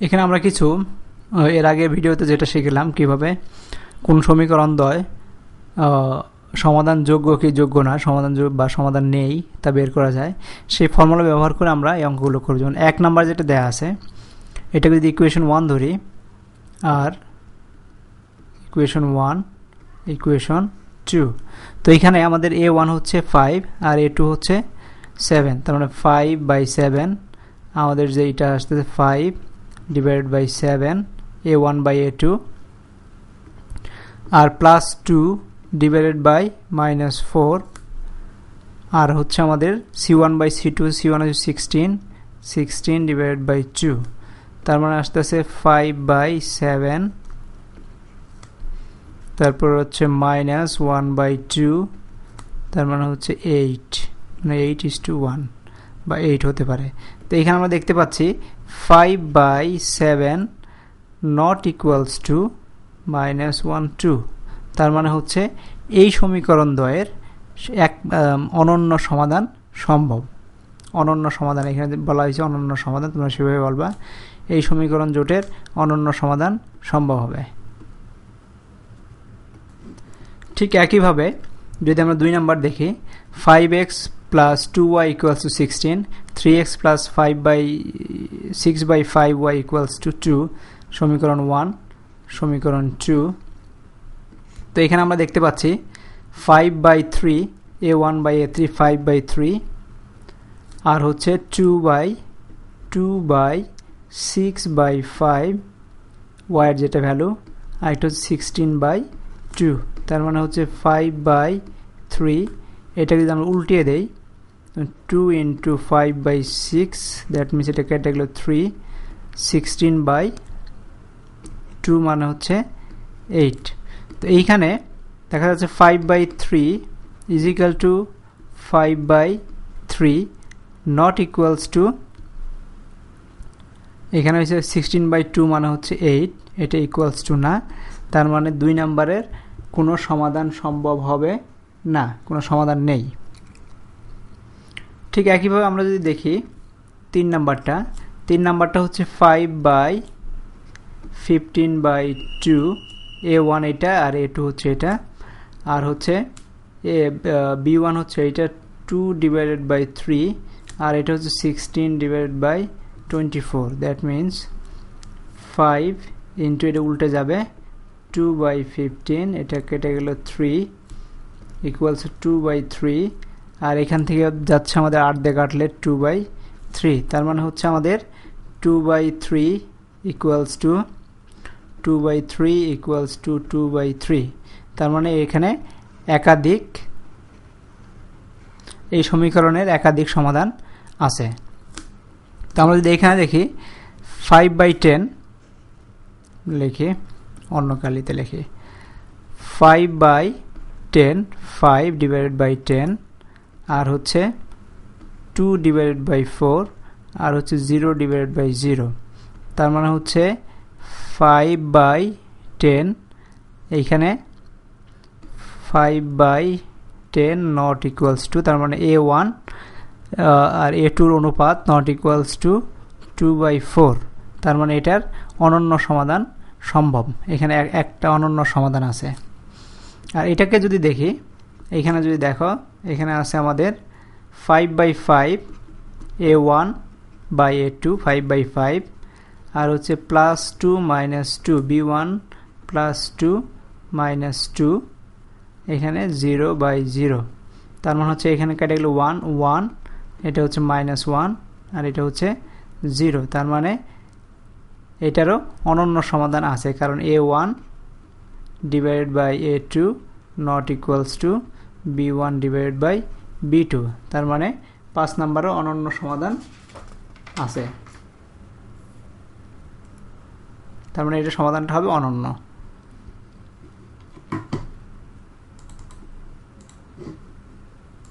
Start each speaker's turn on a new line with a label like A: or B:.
A: এখানে আমরা কিছু এর আগে ভিডিওতে যেটা শিখলাম কীভাবে কোন সমীকরণ আহ, সমাধান যোগ্য কি যোগ্য না সমাধান বা সমাধান নেই তা বের করা যায়। সেই ফর্মুলা ব্যবহার করে আমরা এই অঙ্কগুলো করব। যেমন এক নাম্বার যেটা দেয়া আছে এটাকে যদি ইকুয়েশন ওয়ান ধরি আর ইকুয়েশন ওয়ান ইকুয়েশন টু তো এখানে আমাদের এ ওয়ান হচ্ছে ফাইভ আর এ টু হচ্ছে সেভেন তার মানে ফাইভ বাই সেভেন আমাদের যে এটা আসতেছে five seven A one by A two R plus two divided by minus four আর হচ্ছে আমাদের C one by C two C one হচ্ছে sixteen sixteen divided by two তার মানে আসতেছে ফাইভ বাই সেভেন তারপর হচ্ছে মাইনাস ওয়ান বাই টু তার মানে হচ্ছে এইট মানে এইট ইস টু ওয়ান বা এইট হতে পারে। তো এখানে আমরা দেখতে পাচ্ছি five by seven not equals to minus one two তার মানে হচ্ছে এই সমীকরণ দ্বয়ের এক অনন্য সমাধান সম্ভব। অনন্য সমাধান, এখানে বলা হয়েছে অনন্য সমাধান, তোমরা সেভাবে বলবা। এই সমীকরণ জোটের অনন্য সমাধান সম্ভব হবে। ঠিক একইভাবে যদি আমরা দুই নাম্বার দেখি five X equals to sixteen three X plus five by six by five Y equals to two সমীকরণ ওয়ান সমীকরণ টু তো এখানে আমরা দেখতে পাচ্ছি five by three A one by A three five by three আর হচ্ছে two by two by six by five ওয়াইয়ের যেটা ভ্যালু আর এটা হচ্ছে সিক্সটিন বাই টু তার মানে হচ্ছে ফাইভ বাই থ্রি এটা যদি আমরা উল্টিয়ে দেই two into five by six that means এটা কেটে গেলো থ্রি সিক্সটিন বাই টু মানে হচ্ছে এইট তো এইখানে দেখা যাচ্ছে five by three is equal to five by three not equals to এখানে হচ্ছে সিক্সটিন বাই টু মানে হচ্ছে এইট এটা ইকুয়ালস টু না, তার মানে দুই নাম্বারের কোনো সমাধান সম্ভব হবে না, কোনো সমাধান নেই। ঠিক একইভাবে আমরা যদি দেখি, তিন নাম্বারটা তিন নাম্বারটা হচ্ছে five by fifteen by two A one এটা আর এ টু হচ্ছে এটা। আর হচ্ছে এ বি ওয়ান হচ্ছে এটা টু ডিভাইডেড বাই থ্রি আর এটা হচ্ছে sixteen divided by twenty four that means five into এটা উল্টে যাবে টু বাই ফিফটিন এটা কেটে গেল three equals to by three আর এখান থেকে যাচ্ছে আমাদের আট দিয়ে কাটলে টু বাই থ্রি তার মানে হচ্ছে আমাদের two by three equals to two by three equals to two by three তার মানে এখানে একাধিক, এই সমীকরণের একাধিক সমাধান আছে। তো আমরা যদি এখানে দেখি ফাইভ বাই টেন লিখি, অন্য কালিতে লিখি। Five by ten five divided by ten আর হচ্ছে টু ডিভাইডেড বাই ফোর আর হচ্ছে জিরো ডিভাইডেড বাই জিরো তার মানে হচ্ছে ফাইভ বাই টেন এইখানে five by ten not equals to তার মানে এ ওয়ান আর এ টুর অনুপাত not equals to two by four তার মানে এটার অনন্য সমাধান সম্ভব। এখানে এক- একটা অনন্য সমাধান আছে। আর এটাকে যদি দেখি এখানে যদি দেখো, এখানে আছে আমাদের five by five A one by A two five by five আর হচ্ছে plus two minus two B one plus two minus two এখানে জিরো বাই জিরো তার মানে হচ্ছে এখানে কেটে গেলো ওয়ান ওয়ান এটা হচ্ছে মাইনাস ওয়ান আর এটা হচ্ছে জিরো তার মানে এটারও অনন্য সমাধান আছে, কারণ A one divided by A two not equals to B one divided by B two. তার মানে পাঁচ নাম্বারও অনন্য সমাধান আছে। তার মানে এটা সমাধানটা হবে অনন্য।